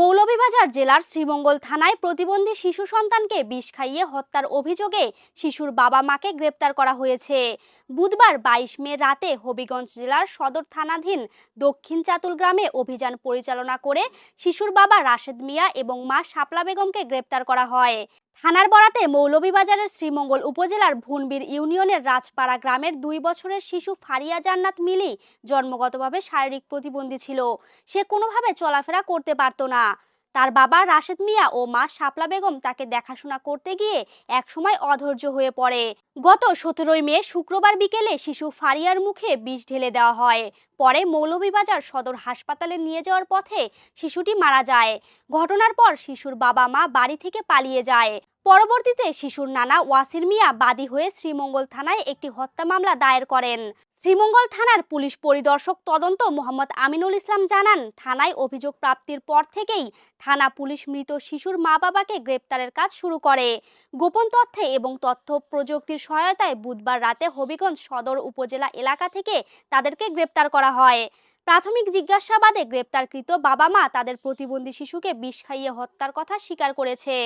মৌলভীবাজার জেলার শ্রীমঙ্গল থানায় প্রতিবন্ধী শিশু সন্তানকে বিষ খাইয়ে হত্যার অভিযোগে শিশুর বাবা মাকে গ্রেপ্তার করা হয়েছে। বুধবার বাইশ মে রাতে হবিগঞ্জ জেলার সদর থানাধীন দক্ষিণ চাতুল গ্রামে অভিযান পরিচালনা করে শিশুর বাবা রাশেদ মিয়া এবং মা শাপলা বেগমকে গ্রেপ্তার করা হয়। থানার বরাতে মৌলভীবাজারের শ্রীমঙ্গল উপজেলার ভুনবীর ইউনিয়নের রাজপাড়া গ্রামের দুই বছরের শিশু ফারিয়া জান্নাত মিলি জন্মগতভাবে শারীরিক প্রতিবন্ধী ছিল। সে কোনোভাবে চলাফেরা করতে পারতো না। তার বাবা রাশেদ মিয়া ও মা শাপলা বেগম তাকে দেখাশোনা করতে গিয়ে একসময় অধৈর্য হয়ে পড়ে। গত সতেরোই মে শুক্রবার বিকেলে শিশু ফারিয়ার মুখে বিষ ঢেলে দেওয়া হয়। পরে মৌলভীবাজার সদর হাসপাতালে নিয়ে যাওয়ার পথে শিশুটি মারা যায়। ঘটনার পর শিশুর বাবা মা বাড়ি থেকে পালিয়ে যায়। পরবর্তীতে শিশুর নানা ওয়াসির মিয়া বাদী হয়ে শ্রীমঙ্গল থানায় একটি হত্যা মামলা দায়ের করেন। শ্রীমঙ্গল থানার পুলিশ পরিদর্শক তদন্ত মোহাম্মদ আমিনুল ইসলাম জানান, থানায় অভিযোগ প্রাপ্তির পর থেকেই থানা পুলিশ মৃত শিশুর মা বাবাকে গ্রেপ্তারের কাজ শুরু করে। গোপন তথ্যে এবং তথ্য প্রযুক্তির সহায়তায় বুধবার রাতে হবিগঞ্জ সদর উপজেলা এলাকা থেকে তাদেরকে গ্রেপ্তার করা হয়। প্রাথমিক জিজ্ঞাসাবাদে গ্রেপ্তারকৃত বাবা মা তাদের প্রতিবন্ধী শিশুকে বিষ খাইয়ে হত্যার কথা স্বীকার করেছে।